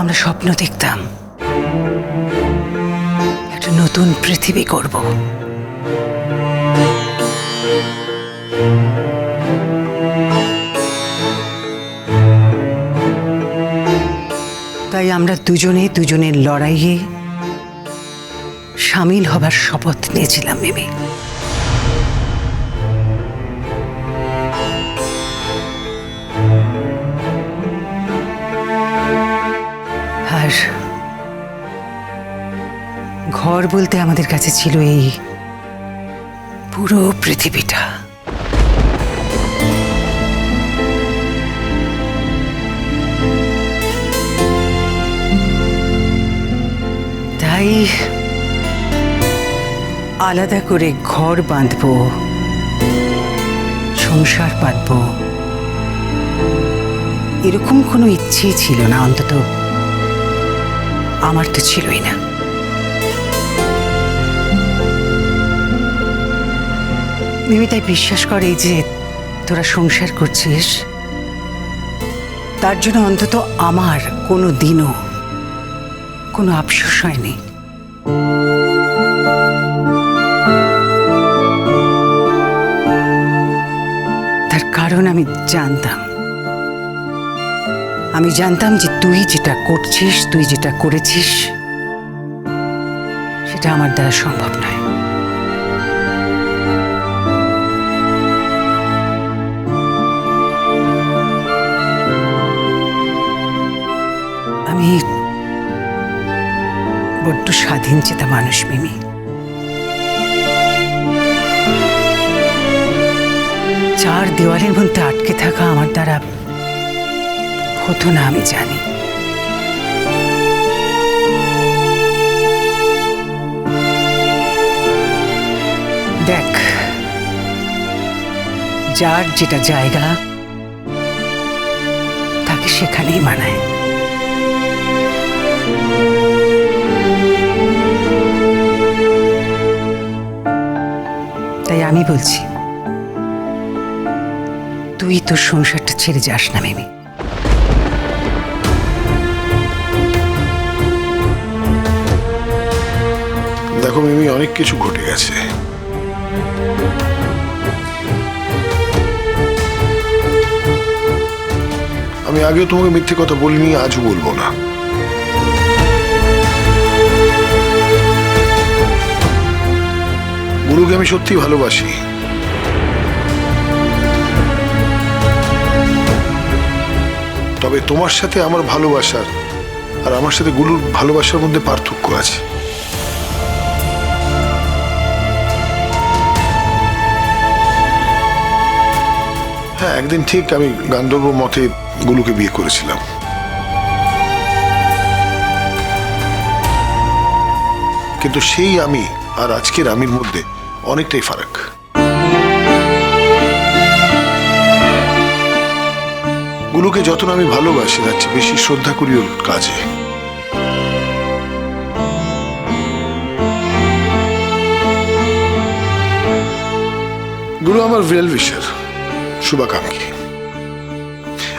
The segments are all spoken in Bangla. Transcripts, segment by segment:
আমরা স্বপ্ন দেখতাম একটা নতুন পৃথিবী করব। তাই আমরা দুজনে দুজনের লড়াইয়ে সামিল হবার শপথ নিয়েছিলাম মিমি। ঘর বলতে আমাদের কাছে ছিল এই পুরো পৃথিবীটা। তাই আলাদা করে ঘর বাঁধবো, সংসার পাতবো। এরকম কোনো ইচ্ছেই ছিল না, অন্তত আমার তো ছিলই না। মিমি তাই বিশ্বাস করে যে তোরা সংসার করছিস, তার জন্য অন্তত আমার কোনো দিনও কোনো আফসোস হয়নি। তার কারণ আমি জানতাম। আমি জানতাম যে তুই যেটা করছিস, তুই যেটা করেছিস, সেটা আমার দ্বারা সম্ভব নয়। আমি বড্ড স্বাধীন চেতা মানুষ মিমি চার দেওয়ালের মধ্যে আটকে থাকা আমার দ্বারা হতো না আমি জানি দেখ যার যেটা জায়গা তাকে সেখানেই মানায় তাই আমি বলছি, তুই তোর সংসারটা ছেড়ে যাস না, মেমি। দেখো, মিমি, অনেক কিছু ঘটে গেছে। আমি আগেও তোমাকে মিথ্যে কথা বলিনি, আজও বলব না। গুরুকে আমি সত্যি ভালোবাসি। তবে তোমার সাথে আমার ভালোবাসার আর আমার সাথে গুরুর ভালোবাসার মধ্যে পার্থক্য আছে। হ্যাঁ একদিন ঠিক আমি গান্ধর্ব মতে গুলুকে বিয়ে করেছিলাম। কিন্তু সেই আমি আর আজকের আমির মধ্যে অনেকটাই ফারাক। গুলুকে যত আমি ভালোবাসি, তার চেয়ে বেশি শ্রদ্ধা করি ওর কাজে। গুরু আমার ওয়েল উইশার শুভাকাঙ্ক্ষী।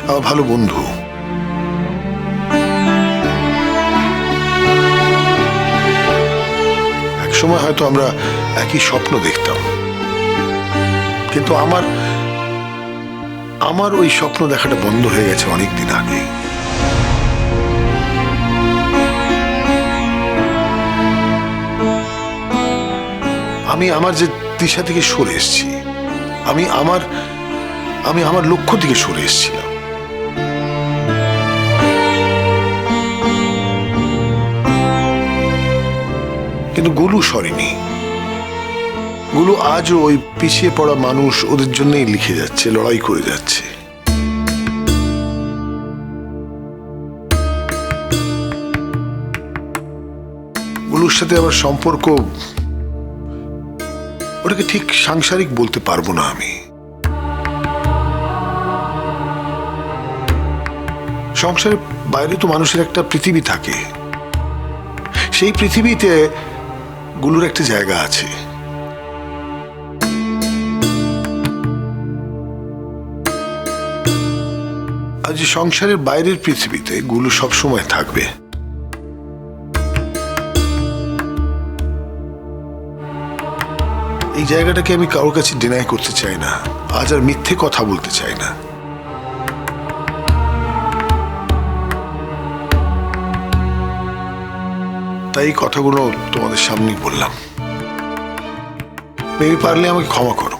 আমার ভালো বন্ধু। একসময় হয়তো আমরা একই স্বপ্ন দেখতাম। কিন্তু আমার আমার ওই স্বপ্ন দেখাটা বন্ধ হয়ে গেছে অনেক দিন আগে আমি আমার যে দিশা থেকে সরে এসেছি, আমি আমার আমি আমার লক্ষ্য থেকে সরে এসেছিলাম। কিন্তু গুলু সরেনি। গুলু আজও ওই পিছিয়ে পড়া মানুষ ওদের জন্যই লিখে যাচ্ছে, লড়াই করে যাচ্ছে। গুলুর সাথে আমার সম্পর্ক, ওটাকে ঠিক সাংসারিক বলতে পারব না আমি। সংসারের বাইরে তো মানুষের একটা পৃথিবী থাকে। সেই পৃথিবীতে গুলুর একটা জায়গা আছে। আজ সংসারের বাইরের পৃথিবীতে গুলো সব সময় থাকবে। এই জায়গাটাকে আমি কারোর কাছে ডিনাই করতে চাই না। আজ আর মিথ্যে কথা বলতে চাই না। তাই কথাগুলো তোমাদের সামনেই বললাম। মেয়ে পারলে আমাকে ক্ষমা করো।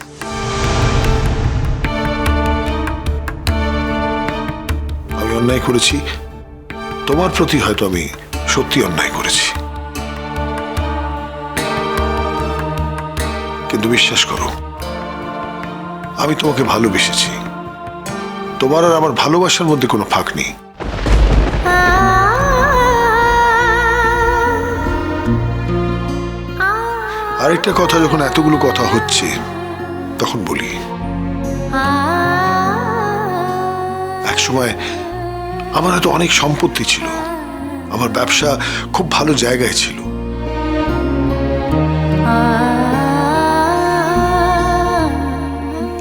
অন্যায় করেছি, তোমার প্রতি হয়তো আমি সত্যি অন্যায় করেছি। কিন্তু বিশ্বাস করো, আমি তোমাকে ভালোবেসেছি। তোমার আর আমার ভালোবাসার মধ্যে কোনো ফাঁক নেই। আরেকটা কথা, যখন এতগুলো কথা হচ্ছে, তখন বলি। এক সময় আমার হয়তো অনেক সম্পত্তি ছিল। আমার ব্যবসা খুব ভালো জায়গায় ছিল।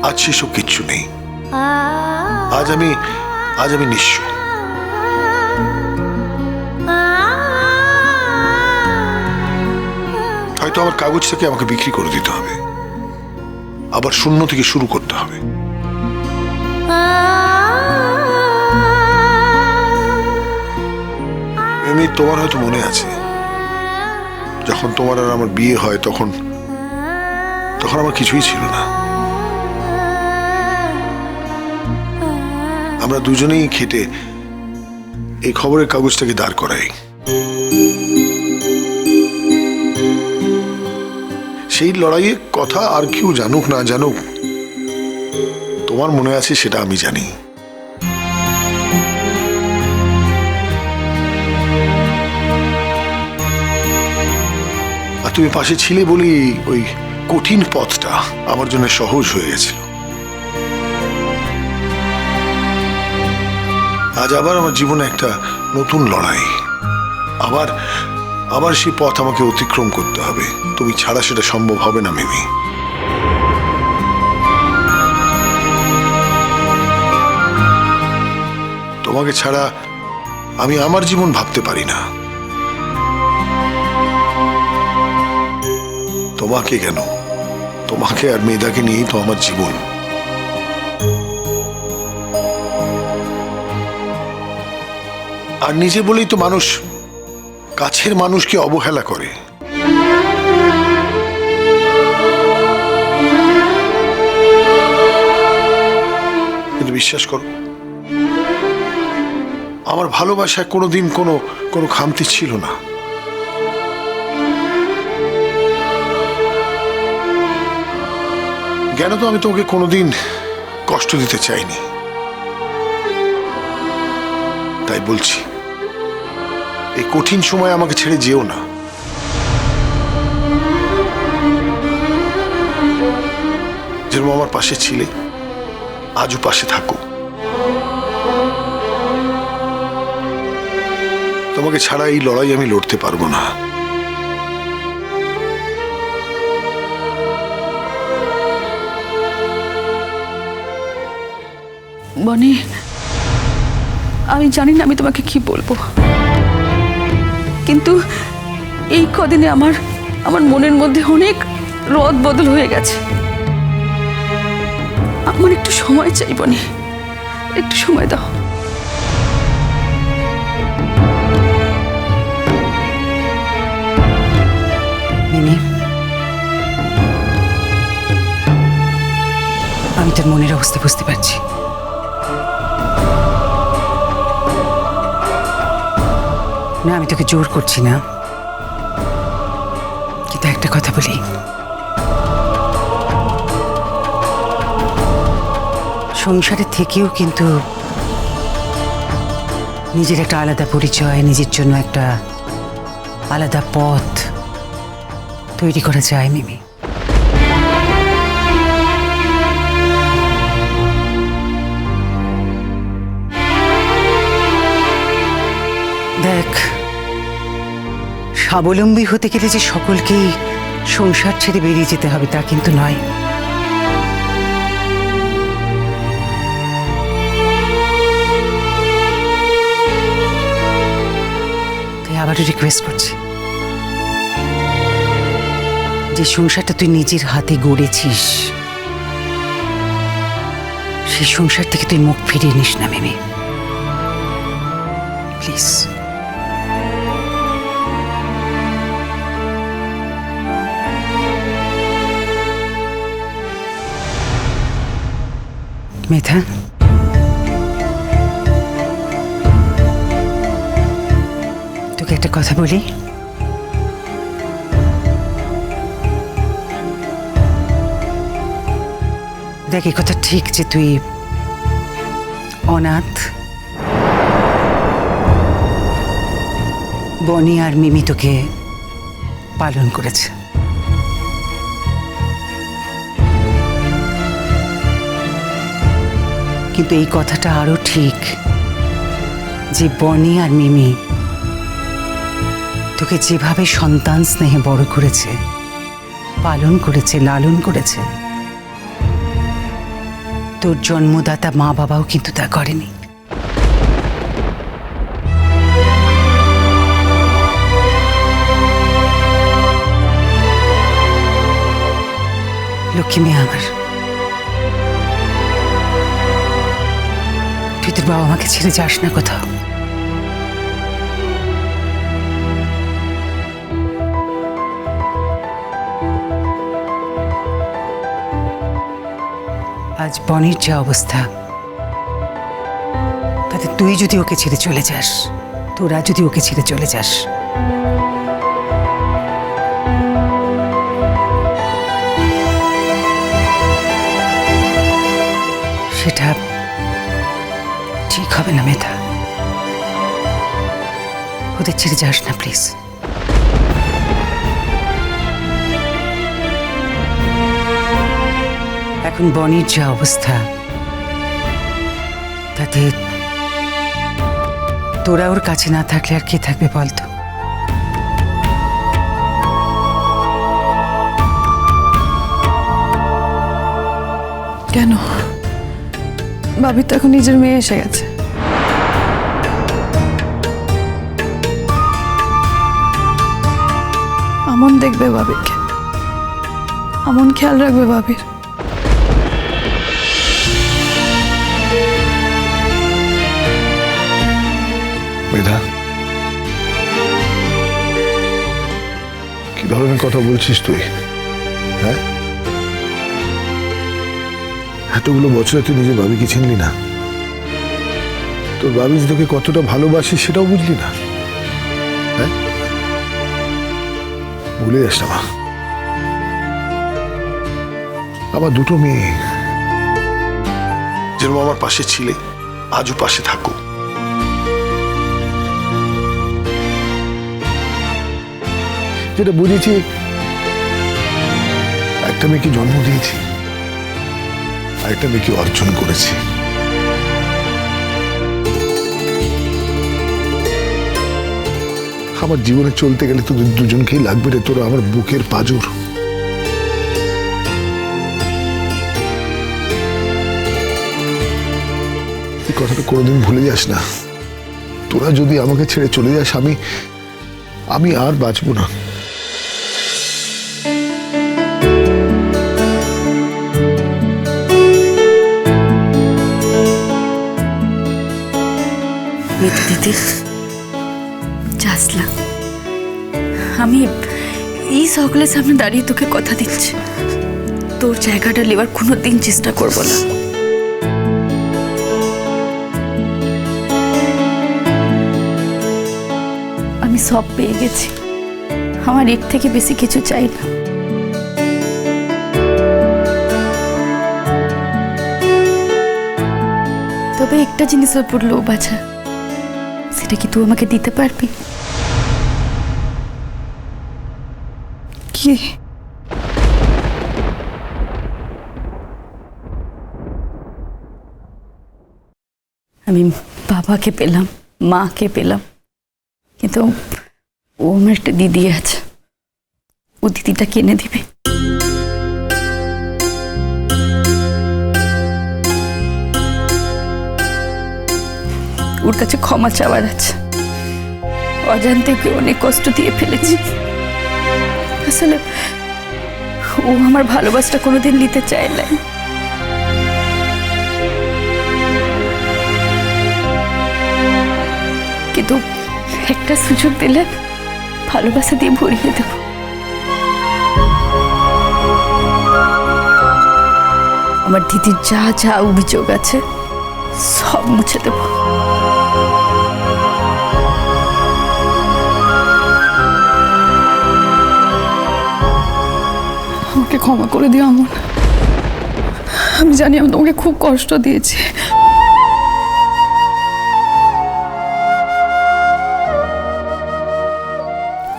আজ সেসব কিচ্ছু নেই। আজ আমি আজ আমি নিঃস্ব। হয়তো আমার কাগজ থেকে আমাকে বিক্রি করে দিতে হবে। আবার শূন্য থেকে শুরু করতে হবে। এমনি তোমার হয়তো মনে আছে। যখন তোমার আর আমার বিয়ে হয় তখন তখন আমার কিছুই ছিল না। আমরা দুজনেই খেটে এই খবরের কাগজটাকে দাঁড় করাই। সেই লড়াইয়ের কথা আর কেউ জানুক না জানুক, তোমার মনে আছে সেটা আমি জানি। তুমি পাশে ছিলে বলেই ওই কঠিন পথটা আমার জন্য সহজ হয়ে গেছিল। আজ আবার আমার জীবনে একটা নতুন লড়াই। আবার আবার সেই পথ আমাকে অতিক্রম করতে হবে। তুমি ছাড়া সেটা সম্ভব হবে না, মিমি। তোমাকে ছাড়া আমি আমার জীবন ভাবতে পারি না। তোমাকে কেন? তোমাকে আর মেয়েদাকে নিয়েই তো আমার জীবন। আর নিজে বলেই তো মানুষ কাছের মানুষকে অবহেলা করে। কিন্তু বিশ্বাস করো, আমার ভালোবাসায় কোনোদিন কোনো কোনো খামতি ছিল না। জ্ঞান তো আমি তোমাকে কোনোদিন কষ্ট দিতে চাইনি? তাই বলছি, এই কঠিন সময় আমাকে ছেড়ে যেও না। যেরকম আমার পাশে ছিলে, আজও পাশে থাকো। তোমাকে ছাড়া এই লড়াই আমি লড়তে পারব না। বনি, আমি জানি না আমি তোমাকে কি বলব। কিন্তু এই কদিনে আমার আমার মনের মধ্যে অনেক রদ বদল হয়ে গেছে। আমার একটু সময় চাই বনি, একটু সময় দাও। আমি তোর মনের অবস্থা বুঝতে পারছি। না, আমি তোকে জোর করছি না। কিন্তু একটা কথা বলি। সংসারে থেকেও কিন্তু নিজের একটা আলাদা পরিচয়, নিজের জন্য একটা আলাদা পথ তৈরি করা যায়, মিমি। দেখ স্বাবলম্বী হতে গেলে যে সকলকেই সংসার ছেড়ে বেরিয়ে যেতে হবে, তা কিন্তু নয়। তাই আবারও রিকোয়েস্ট করছি। যে সংসারটা তুই নিজের হাতে গড়েছিস, সেই সংসার থেকে তুই মুখ ফিরিয়ে নিস না, মেমে। প্লিজ মেধা তোকে একটা কথা বলি দেখ এই কথা ঠিক যে তুই অনাথ বনি আর মিমি তোকে পালন করেছে কিন্তু এই কথাটা আরও ঠিক যে বনি আর মিমি তোকে যেভাবে সন্তান স্নেহে বড় করেছে, পালন করেছে, লালন করেছে, তোর জন্মদাতা মা বাবাও কিন্তু তা করেনি। লক্ষ্মী মেয়ে আমার তুই তোর বাবা মাকে ছেড়ে যাস না কোথাও। আজ বনির যে অবস্থা, তাতে তুই যদি ওকে ছেড়ে চলে যাস, তোরা যদি ওকে ছেড়ে চলে যাস। সেটা ঠিক হবে না, মেধা। ওদের ছেড়ে যাস না, প্লিজ। এখন বনির যা অবস্থা, তাতে তোরা ওর কাছে না থাকলে আর কে থাকবে বলতো? কেন? ভাবি তো এখন নিজের মেয়ে এসে গেছে। আমন দেখবে ভাবিকে। আমন খেয়াল রাখবে মেধা, কি ধরনের কথা বলছিস তুই? এতগুলো বছরে তুই নিজের বাবিকে চিনলি না? তোর বাবি যে তোকে কতটা ভালোবাসি সেটাও বুঝলি না। হ্যাঁ? ভুলে যাস না মা। আমার দুটো মেয়ে। যেরকম আমার পাশে ছিলে, আজও পাশে থাকো। যেটা বুঝেছি, একটা মেয়েকে জন্ম দিয়েছি। আর একটা মেয়েকে অর্জন করেছি? আমার জীবনে চলতে গেলে তোদের দুজনকেই লাগবে রে, তোরা আমার বুকের পাজর। এই কথাটা কোনোদিন ভুলে যাস না। তোরা যদি আমাকে ছেড়ে চলে যাস, আমি আমি আর বাঁচবো না। দিদি যাসলা আমি এই সকলের সামনে দাঁড়িয়ে তোকে কথা দিচ্ছি। তোর জায়গাটা নেবার কোনো দিন চেষ্টা করব না। আমি সব পেয়ে গেছি। আমার এর থেকে বেশি কিছু চাই না। তবে একটা জিনিসের উপর লোভ আছে। সেটা কি তুই আমাকে দিতে পারবি কি আমি বাবাকে পেলাম মাকে পেলাম কিন্তু ও আমার একটা দিদি আছে ও দিদিটা কিনে দিবে ওর কাছে ক্ষমা চাওয়ার আছে। অজান্তে ওকে অনেক কষ্ট দিয়ে ফেলেছি। আসলে ও আমার ভালোবাসাটা কোনোদিন নিতে চায় না। কিন্তু একটা সুযোগ দিলে ভালোবাসা দিয়ে ভরিয়ে দেবো। আমার দিদির যা যা অভিযোগ আছে, সব মুছে দেবো। ক্ষমা করে দিও আমন। আমি জানি আমি তোমাকে খুব কষ্ট দিয়েছি।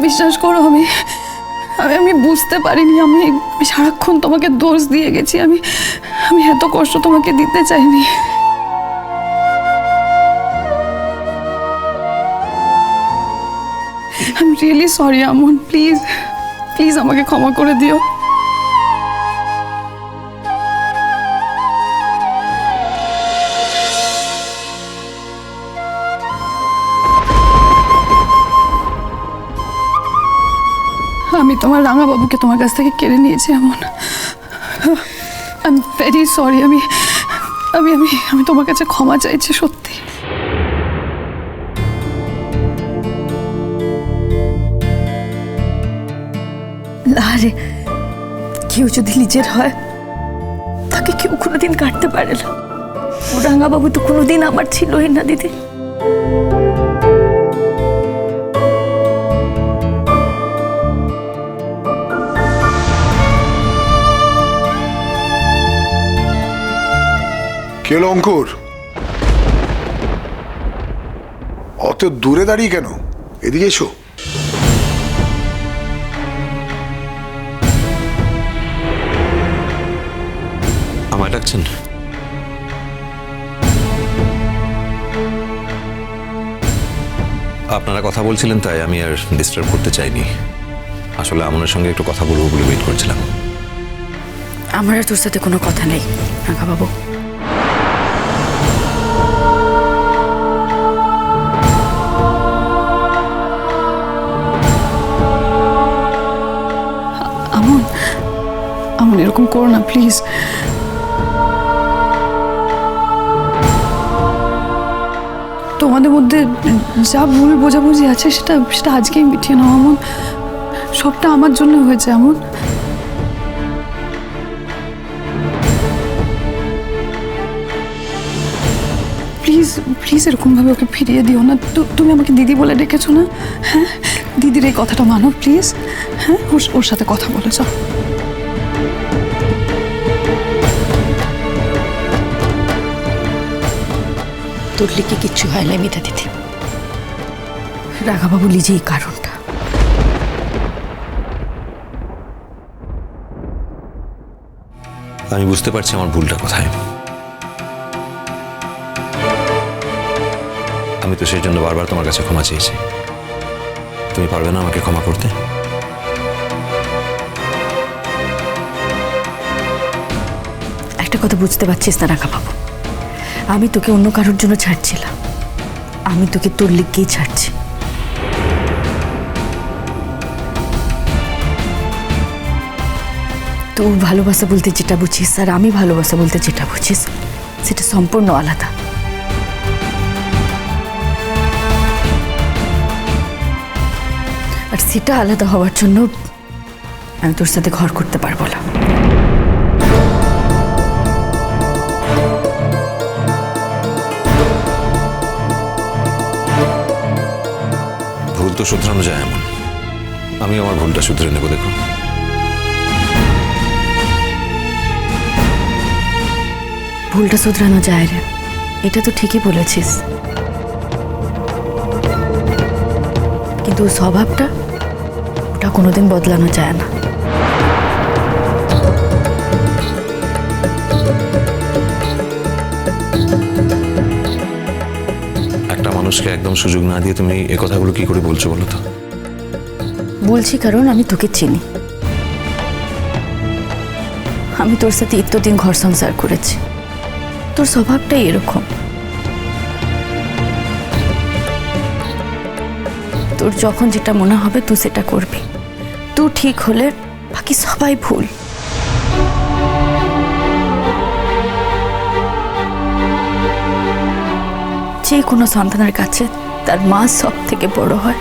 বিশ্বাস করো আমি আমি আমি বুঝতে পারিনি, আমি আমি সারাক্ষণ তোমাকে দোষ দিয়ে গেছি, আমি আমি এত কষ্ট তোমাকে দিতে চাইনি। I am really sorry Aman please please আমাকে ক্ষমা করে দিও। রাঙা বাবুকে তোমার কাছ থেকে কেড়ে নিয়েছি এমন। আই এম ভেরি সরি আমি আমি আমি আমি তোমার কাছে ক্ষমা চাইছি, সত্যি। আরে কেউ যদি নিজের হয়, তাকে কেউ কোনোদিন কাটতে পারে না। রাঙাবাবু তো কোনোদিন আমার ছিলই না, দিদি। কে হলো অঙ্কুর? অত দূরে দাঁড়িয়ে কেন? এদিকে এসো। আমায় ডাকছেন? আপনারা কথা বলছিলেন তাই আমি আর ডিস্টার্ব করতে চাইনি। আসলে আমনের সঙ্গে একটু কথা বলব বলে ওয়েট করছিলাম। আমার আর তোর সাথে কোনো কথা নেই আমন আমন এরকম করো না প্লিজ তোমাদের মধ্যে যা ভুল বোঝাবুঝি আছে, সেটা সেটা আজকেই মিটিয়ে নাও আমন সবটা আমার জন্য হয়েছে এমন প্লিজ প্লিজ এরকমভাবে ওকে ফিরিয়ে দিও না। তুমি আমাকে দিদি বলে ডেকেছো না? হ্যাঁ? দিদির এই কথাটা মানো প্লিজ হ্যাঁ? ওর সাথে কথা বলে যাও তোর লিখে কিচ্ছু হয় না মিঠা দিদি। রাঙাবাবু নিজেই কারণটা। আমি বুঝতে পারছি আমার ভুলটা কোথায়। আমি তো সেই জন্য বারবার তোমার কাছে ক্ষমা চেয়েছি। তুমি পারবে না আমাকে ক্ষমা করতে? একটা কথা বুঝতে পারছিস না রাঙাবাবু আমি তোকে অন্য কারোর জন্য ছাড়ছিলাম। আমি তোকে তোর লিখেই ছাড়ছি। তোর ভালোবাসা বলতে যেটা বুঝিস আর আমি ভালোবাসা বলতে যেটা বুঝিস, সেটা সম্পূর্ণ আলাদা। আর সেটা আলাদা হওয়ার জন্য আমি তোর সাথে ঘর করতে পারব না। তো শুধরানো যায় এমন। আমি আমার ভুলটা শুধরে নেব, দেখো। ভুলটা শুধরানো যায় রে। এটা তো ঠিকই বলেছিস। কিন্তু স্বভাবটা ওটা কোনোদিন বদলানো যায় না। মানুষকে একদম সুযোগ না দিয়ে তুমি এ কথাগুলো কি করে বলছো বলো তো? বলছি কারণ আমি তোকে চিনি। আমি তোর সাথে এতদিন ঘর সংসার করেছি। তোর স্বভাবটাই এরকম। তোর যখন যেটা মনে হবে, তুই সেটা করবি। তুই ঠিক হলে বাকি সবাই ভুল। যে কোনো সন্তানের কাছে তার মা সব থেকে বড় হয়।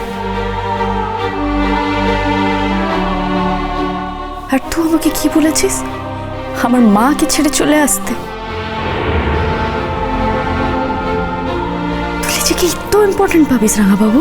আর তুই আমাকে কি বলেছিস? আমার মাকে ছেড়ে চলে আসতে। তুই নিজেকে এত ইম্পর্টেন্ট ভাবিস রাঙা বাবু